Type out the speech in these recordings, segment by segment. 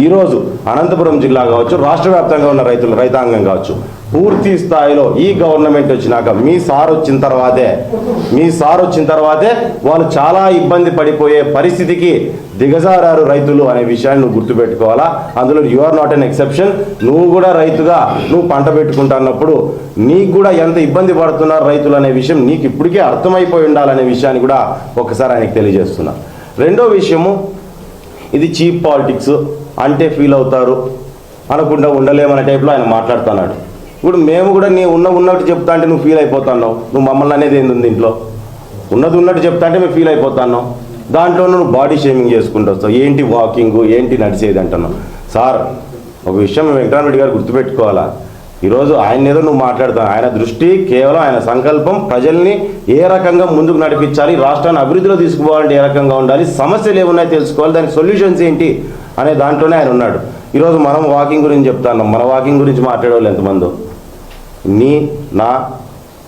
ఈరోజు అనంతపురం జిల్లా కావచ్చు రాష్ట్ర వ్యాప్తంగా ఉన్న రైతులు రైతాంగం కావచ్చు పూర్తి స్థాయిలో ఈ గవర్నమెంట్ వచ్చినాక మీ సార్ వచ్చిన తర్వాతే మీ సార్ వచ్చిన తర్వాతే వాళ్ళు చాలా ఇబ్బంది పడిపోయే పరిస్థితికి దిగజారారు రైతులు అనే విషయాన్ని నువ్వు గుర్తుపెట్టుకోవాలా? అందులో you are not an exception నువ్వు కూడా రైతుగా నువ్వు పంట పెట్టుకుంటున్నప్పుడు నీకు కూడా ఎంత ఇబ్బంది పడుతున్నారు రైతులు అనే విషయం నీకు ఇప్పటికే అర్థమైపోయి ఉండాలనే విషయాన్ని కూడా ఒకసారి ఆయనకు తెలియజేస్తున్నా. రెండో విషయము ఇది చీప్ పాలిటిక్స్. అంటే ఫీల్ అవుతారు అనకుండా ఉండలేమనే టైప్లో ఆయన మాట్లాడుతున్నాడు. ఇప్పుడు మేము కూడా నీ ఉన్న ఉన్నట్టు చెప్తా అంటే నువ్వు ఫీల్ అయిపోతున్నావు. నువ్వు మమ్మల్ని అనేది ఏంది దీంట్లో ఉన్నది ఉన్నట్టు చెప్తా అంటే మేము ఫీల్ అయిపోతున్నావు దాంట్లో నువ్వు బాడీ షేమింగ్ చేసుకుంటూ వస్తావు ఏంటి వాకింగ్ ఏంటి నడిచేది అంటున్నావు? సార్ ఒక విషయం వెంకటరామరెడ్డి గారు గుర్తుపెట్టుకోవాలా? ఈరోజు ఆయన ఏదో నువ్వు మాట్లాడుతావు. ఆయన దృష్టి కేవలం ఆయన సంకల్పం ప్రజల్ని ఏ రకంగా ముందుకు నడిపించాలి రాష్ట్రాన్ని అభివృద్ధిలో తీసుకుపోవాలంటే ఏ రకంగా ఉండాలి సమస్యలు ఏమున్నాయో తెలుసుకోవాలి దానికి సొల్యూషన్స్ ఏంటి? అనే దాంట్లోనే ఆయన ఉన్నాడు. ఈరోజు మనం వాకింగ్ గురించి చెప్తాను మన వాకింగ్ గురించి మాట్లాడేవాళ్ళు ఎంతమందో. నీ నా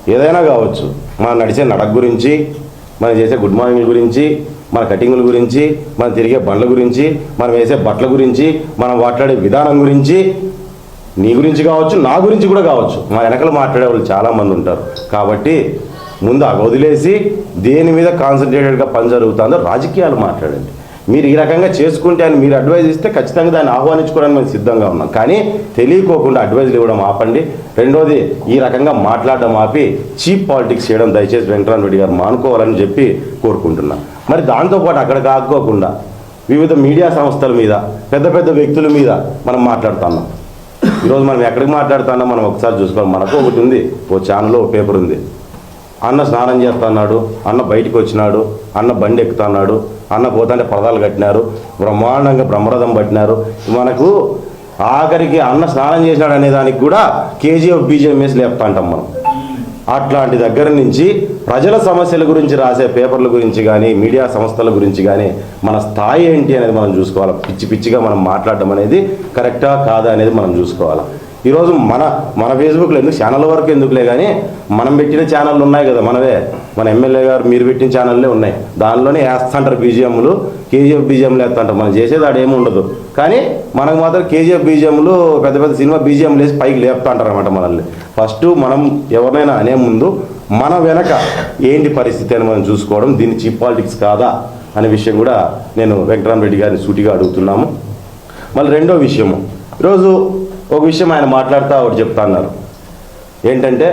ఏదైనా కావచ్చు. మనం నడిచే నడక గురించి మనం చేసే గుడ్ మార్నింగ్ గురించి మన కటింగుల గురించి మనం తిరిగే బండ్ల గురించి మనం వేసే బట్టల గురించి మనం మాట్లాడే విధానం గురించి నీ గురించి కావచ్చు నా గురించి కూడా కావచ్చు. మా వెనకలు మాట్లాడే వాళ్ళు చాలామంది ఉంటారు. కాబట్టి ముందు వదిలేసి దేని మీద కాన్సన్ట్రేటెడ్గా పని జరుగుతుందో రాజకీయాలు మాట్లాడండి. మీరు ఈ రకంగా చేసుకుంటే అని మీరు అడ్వైజ్ ఇస్తే ఖచ్చితంగా దాన్ని ఆహ్వానించుకోవడానికి మేము సిద్ధంగా ఉన్నాం. కానీ తెలియకోకుండా అడ్వైజులు ఇవ్వడం ఆపండి. రెండోది ఈ రకంగా మాట్లాడడం ఆపి చీప్ పాలిటిక్స్ చేయడం దయచేసి వెంకటరామ రెడ్డి గారు మానుకోవాలని చెప్పి కోరుకుంటున్నా. మరి దాంతోపాటు అక్కడ కాకోకుండా వివిధ మీడియా సంస్థల మీద పెద్ద పెద్ద వ్యక్తుల మీద మనం మాట్లాడుతున్నాం. ఈరోజు మనం ఎక్కడికి మాట్లాడుతున్నాం మనం ఒకసారి చూసుకోవాలి. మనకు ఒకటి ఉంది ఓ ఛానల్ ఓ పేపర్ ఉంది. అన్న స్నానం చేస్తున్నాడు అన్న బయటికి వచ్చినాడు అన్న బండి ఎక్కుతున్నాడు అన్న పోతుంటే పరదాలు కట్టినారు బ్రహ్మాండంగా బ్రహ్మరథం పట్టినారు. మనకు ఆఖరికి అన్న స్నానం చేసినాడు అనే దానికి కూడా కేజీఎఫ్ బీజేఎంఎస్ లేపుతా అంటాం మనం. అట్లాంటి దగ్గర నుంచి ప్రజల సమస్యల గురించి రాసే పేపర్ల గురించి కానీ మీడియా సంస్థల గురించి కానీ మన స్థాయి ఏంటి అనేది మనం చూసుకోవాలి. పిచ్చి పిచ్చిగా మనం మాట్లాడడం అనేది కరెక్టా కాదా అనేది మనం చూసుకోవాలి. ఈరోజు మన మన ఫేస్బుక్లో ఎందుకు? ఛానల్ వరకు ఎందుకులే కానీ మనం పెట్టిన ఛానళ్ళు ఉన్నాయి కదా మనవే. మన ఎమ్మెల్యే గారు మీరు పెట్టిన ఛానళ్ళే ఉన్నాయి. దానిలోనే వేస్తుంటారు బీజిఎంలు. కేజీఎఫ్ బీజిఎంలు వేస్తుంటారు. మనం చేసేది ఆడేమి ఉండదు. కానీ మనకు మాత్రం కేజీఎఫ్ బీజిఎంలు పెద్ద పెద్ద సినిమా బీజిఎంలు వేసి పైకి లేపుతుంటారు అనమాట మనల్ని. ఫస్ట్ మనం ఎవరినైనా అనే ముందు మన వెనక ఏంటి పరిస్థితి అని మనం చూసుకోవడం దీన్ని చీప్ పాలిటిక్స్ కాదా అనే విషయం కూడా నేను వెంకటరామరెడ్డి గారిని సూటిగా అడుగుతున్నాము. మళ్ళీ రెండో విషయము. ఈరోజు ఒక విషయం ఆయన మాట్లాడుతూ ఒకటి చెప్తా అన్నారు ఏంటంటే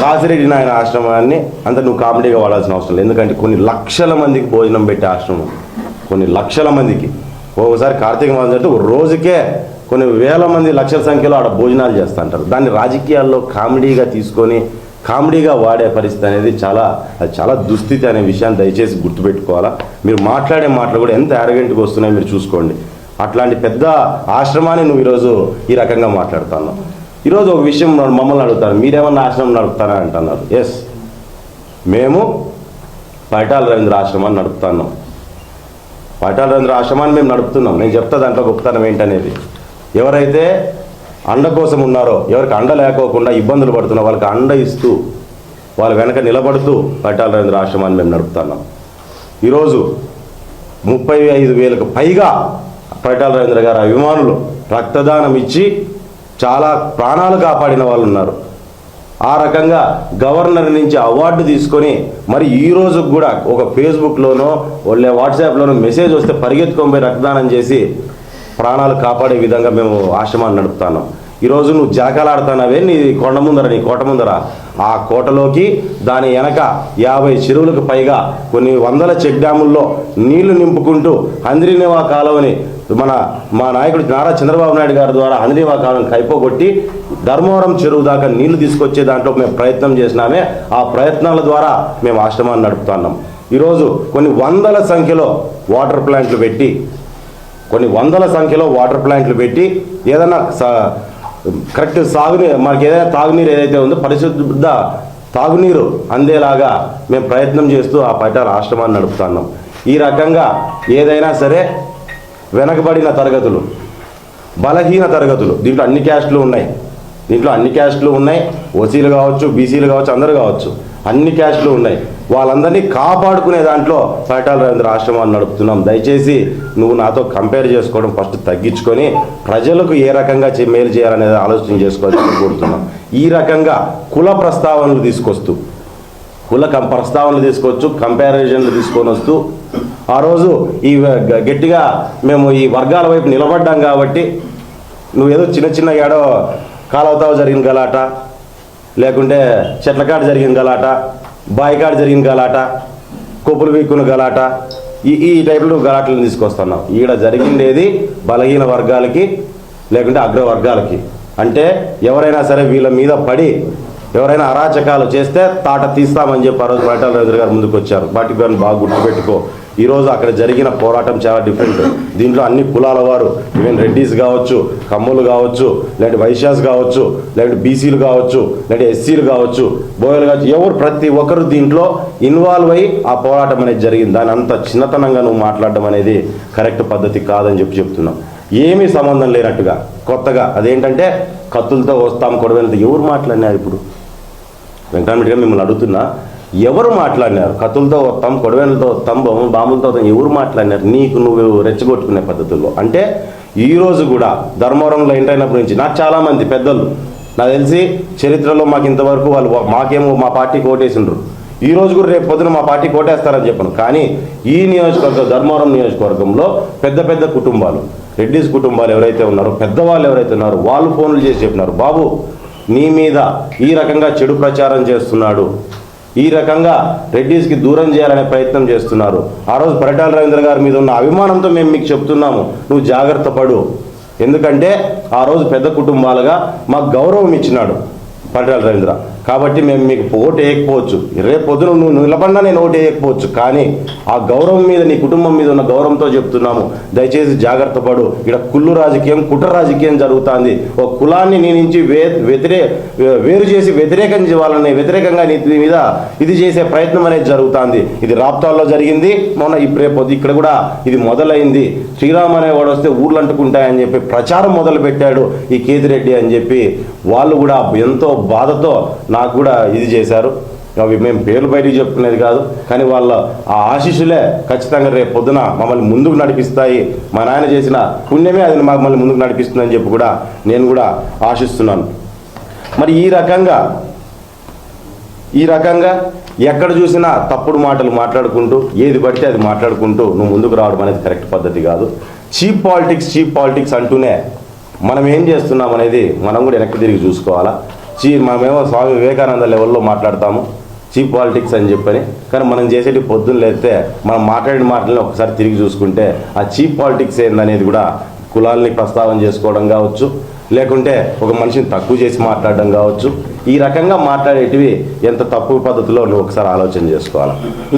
కాసిరెడ్డి నాయన ఆశ్రమాన్ని అంత నువ్వు కామెడీగా వాడాల్సిన అవసరం లేదు. ఎందుకంటే కొన్ని లక్షల మందికి భోజనం పెట్టే ఆశ్రమం. కొన్ని లక్షల మందికి. ఒకసారి కార్తీక మాసం అంటే ఒక రోజుకే కొన్ని వేల మంది లక్షల సంఖ్యలో ఆడ భోజనాలు చేస్తుంటారు దాన్ని రాజకీయాల్లో కామెడీగా తీసుకొని కామెడీగా వాడే పరిస్థితి అనేది చాలా అది చాలా దుస్థితి అనే విషయాన్ని దయచేసి గుర్తుపెట్టుకోవాలా. మీరు మాట్లాడే మాటలు కూడా ఎంత అరగంటకు వస్తున్నాయో మీరు చూసుకోండి. అట్లాంటి పెద్ద ఆశ్రమాన్ని నువ్వు ఈరోజు ఈ రకంగా మాట్లాడుతున్నావు. ఈరోజు ఒక విషయం మమ్మల్ని అడుగుతారు మీరేమన్నా ఆశ్రమం నడుపుతారా? అంటున్నారు. ఎస్ మేము పైటాల రవీంద్ర ఆశ్రమాన్ని నడుపుతున్నాం. పైటాల రవీంద్ర ఆశ్రమాన్ని మేము నడుపుతున్నాం. నేను చెప్తా దాంట్లో గొప్పతనం ఏంటనేది. ఎవరైతే అండ కోసం ఉన్నారో ఎవరికి అండ లేకోకుండా ఇబ్బందులు పడుతున్నా వాళ్ళకి అండ ఇస్తూ వాళ్ళ వెనక నిలబడుతూ పైటాల రవీంద్ర ఆశ్రమాన్ని మేము నడుపుతున్నాం. ఈరోజు ముప్పై ఐదు వేలకు పైగా పైటాల రవీంద్ర గారి అభిమానులు రక్తదానం ఇచ్చి చాలా ప్రాణాలు కాపాడిన వాళ్ళు ఉన్నారు. ఆ రకంగా గవర్నర్ నుంచి అవార్డు తీసుకొని మరి ఈ రోజు కూడా ఒక ఫేస్బుక్లోనో వాళ్ళ వాట్సాప్లోనో మెసేజ్ వస్తే పరిగెత్తుకొని రక్తదానం చేసి ప్రాణాలు కాపాడే విధంగా మేము ఆశ్రమాన్ని నడుపుతాను ఈరోజు నువ్వు జలకాలాడుతున్నావే నీ కొండ ముందర నీ కోట ముందర. ఆ కోటలోకి దాని వెనక యాభై చెరువులకు పైగా కొన్ని వందల చెక్ డ్యాముల్లో నీళ్ళు నింపుకుంటూ హంద్రీనివా కాలువని మన మా నాయకుడు నారా చంద్రబాబు నాయుడు గారి ద్వారా హంద్రీనివా కాలువని కైపోగొట్టి ధర్మవరం చెరువు దాకా నీళ్ళు తీసుకొచ్చే దాంట్లో మేము ప్రయత్నం చేసినామే. ఆ ప్రయత్నాల ద్వారా మేము ఆశ్రమాన్ని నడుపుతున్నాం. ఈరోజు కొన్ని వందల సంఖ్యలో వాటర్ ప్లాంట్లు పెట్టి కొన్ని వందల సంఖ్యలో వాటర్ ప్లాంట్లు పెట్టి ఏదైనా కరెక్ట్ సాగునీరు మనకి ఏదైనా తాగునీరు ఏదైతే ఉందో పరిశుద్ధ తాగునీరు అందేలాగా మేము ప్రయత్నం చేస్తూ ఆ పైటాల ఆశ్రమాన్ని నడుపుతున్నాం. ఈ రకంగా ఏదైనా సరే వెనకబడిన తరగతులు బలహీన తరగతులు. దీంట్లో అన్ని క్యాస్ట్లు ఉన్నాయి. దీంట్లో అన్ని క్యాస్ట్లు ఉన్నాయి. ఓసీలు కావచ్చు బీసీలు కావచ్చు అందరూ కావచ్చు. అన్ని క్యాస్ట్లు ఉన్నాయి. వాళ్ళందరినీ కాపాడుకునే దాంట్లో పైటాల రవీంద్ర ఆశ్రమాన్ని నడుపుతున్నాం. దయచేసి నువ్వు నాతో కంపేర్ చేసుకోవడం ఫస్ట్ తగ్గించుకొని ప్రజలకు ఏ రకంగా మేలు చేయాలనేది ఆలోచన చేసుకోవాలని కోరుతున్నాం. ఈ రకంగా కుల ప్రస్తావనలు తీసుకొస్తూ కుల ప్రస్తావనలు తీసుకోవచ్చు కంపారిజన్లు తీసుకొని వస్తూ ఆ రోజు ఈ గ- గట్టిగా మేము ఈ వర్గాల వైపు నిలబడ్డాం కాబట్టి నువ్వేదో చిన్న చిన్న ఏడో కాలవతావు జరిగిన గలాట లేకుంటే చెట్లకాడ జరిగిన గలాట బాయికాడ జరిగిన గలాట కొప్పులు వీక్కున్న గలాట ఈ ఈ టైపులో గలాటలను తీసుకొస్తున్నాం ఈడ జరిగిండేది బలహీన వర్గాలకి లేకుంటే అగ్ర వర్గాలకి అంటే ఎవరైనా సరే వీళ్ళ మీద పడి ఎవరైనా అరాచకాలు చేస్తే తాట తీస్తామని చెప్పి ఆ రోజు బయటాల రవీంద్ర గారు ముందుకు వచ్చారు. వాటికి గారిని బాగా గుర్తుపెట్టుకో. ఈరోజు అక్కడ జరిగిన పోరాటం చాలా డిఫరెంట్ దీంట్లో అన్ని కులాల వారు ఈవెన్ రెడ్డిస్ కావచ్చు కమ్ములు కావచ్చు లేదంటే వైశ్యాస్ కావచ్చు లేదంటే బీసీలు కావచ్చు లేదంటే ఎస్సీలు కావచ్చు బోయలు కావచ్చు ఎవరు ప్రతి ఒక్కరు దీంట్లో ఇన్వాల్వ్ అయ్యి ఆ పోరాటం అనేది జరిగింది. దాని అంత చిన్నతనంగా నువ్వు మాట్లాడడం అనేది కరెక్ట్ పద్ధతి కాదని చెప్పి చెప్తున్నాం. ఏమీ సంబంధం లేనట్టుగా కొత్తగా అదేంటంటే కత్తులతో వస్తాం కొడవలతో ఎవరు మాట్లాడినారు ఇప్పుడు? వెంకటరామరెడ్డి గారు మిమ్మల్ని అడుగుతున్నా ఎవరు మాట్లాడినారు? కత్తులతో వస్తాం కొడవేలతో వస్తాం బాంబులతో వస్తాం ఎవరు మాట్లాడినారు? నీకు నువ్వు రెచ్చగొట్టుకునే పద్ధతుల్లో. అంటే ఈరోజు కూడా ధర్మవరంలో ఎంటర్ అయినప్పటి నుంచి నాకు చాలామంది పెద్దలు నాకు తెలిసి చరిత్రలో మాకు ఇంతవరకు వాళ్ళు మాకేమో మా పార్టీ కోటేసిండ్రు. ఈ రోజు కూడా రేపు పొద్దున మా పార్టీ కోటేస్తారని చెప్పను. కానీ ఈ నియోజకవర్గం ధర్మవరం నియోజకవర్గంలో పెద్ద పెద్ద కుటుంబాలు రెడ్డిస్ కుటుంబాలు ఎవరైతే ఉన్నారో పెద్దవాళ్ళు ఎవరైతే ఉన్నారో వాళ్ళు ఫోన్లు చేసి చెప్పినారు బాబు నీ మీద ఈ రకంగా చెడు ప్రచారం చేస్తున్నాడు. ఈ రకంగా రెడ్డిస్కి దూరం చేయాలనే ప్రయత్నం చేస్తున్నారు. ఆ రోజు పరిటాల రవీంద్ర గారి మీద ఉన్న అభిమానంతో మేము మీకు చెప్తున్నాము నువ్వు జాగ్రత్త పడు. ఎందుకంటే ఆ రోజు పెద్ద కుటుంబాలుగా మాకు గౌరవం ఇచ్చినాడు. పరిటాల రవీంద్ర. కాబట్టి మేము మీకు ఓటు వేయకపోవచ్చు. రేపు పొద్దున నువ్వు నిలబడినా నేను ఓటు వేయకపోవచ్చు. కానీ ఆ గౌరవం మీద నీ కుటుంబం మీద ఉన్న గౌరవంతో చెప్తున్నాము. దయచేసి జాగ్రత్త పడు. ఇక్కడ కుళ్ళు రాజకీయం కుట్ర రాజకీయం జరుగుతుంది. ఒక కులాన్ని నీ నుంచి వే వ్యతిరే వేరు చేసి వ్యతిరేకం వాళ్ళని వ్యతిరేకంగా నీ మీద ఇది చేసే ప్రయత్నం అనేది జరుగుతుంది. ఇది రాప్తాల్లో జరిగింది. మొన్న ఇప్పుడు రేపు ఇక్కడ కూడా ఇది మొదలైంది. శ్రీరామ్ అనేవాడు వస్తే ఊర్లు అంటుకుంటాయని చెప్పి ప్రచారం మొదలు పెట్టాడు ఈ కేతిరెడ్డి అని చెప్పి. వాళ్ళు కూడా ఎంతో బాధతో నాకు కూడా ఇది చేశారు. అవి మేము పేర్లు బయటికి చెప్పుకునేది కాదు. కానీ వాళ్ళ ఆ ఆశీస్సులే ఖచ్చితంగా రేపు పొద్దున మమ్మల్ని ముందుకు నడిపిస్తాయి. మా నాయన చేసిన పుణ్యమే అది మమ్మల్ని ముందుకు నడిపిస్తుందని చెప్పి కూడా నేను కూడా ఆశిస్తున్నాను. మరి ఈ రకంగా ఈ రకంగా ఎక్కడ చూసినా తప్పుడు మాటలు మాట్లాడుకుంటూ ఏది బట్టి అది మాట్లాడుకుంటూ నువ్వు ముందుకు రావడం అనేది కరెక్ట్ పద్ధతి కాదు. చీప్ పాలిటిక్స్ చీప్ పాలిటిక్స్ అంటూనే మనం ఏం చేస్తున్నాం అనేది మనం కూడా వెనక్కి తిరిగి చూసుకోవాలా. చీ మనమేమో స్వామి వివేకానంద లెవెల్లో మాట్లాడతాము. చీప్ పాలిటిక్స్ అని చెప్పని. కానీ మనం చేసేటి పొద్దున్న లేస్తే మనం మాట్లాడిన మాటలను ఒకసారి తిరిగి చూసుకుంటే ఆ చీప్ పాలిటిక్స్ ఏందనేది కూడా కులాల్ని ప్రస్తావన చేసుకోవడం కావచ్చు లేకుంటే ఒక మనిషిని తక్కువ చేసి మాట్లాడడం కావచ్చు. ఈ రకంగా మాట్లాడేటివి ఎంత తప్పు పద్ధతిలో నువ్వు ఒకసారి ఆలోచన చేసుకోవాలి.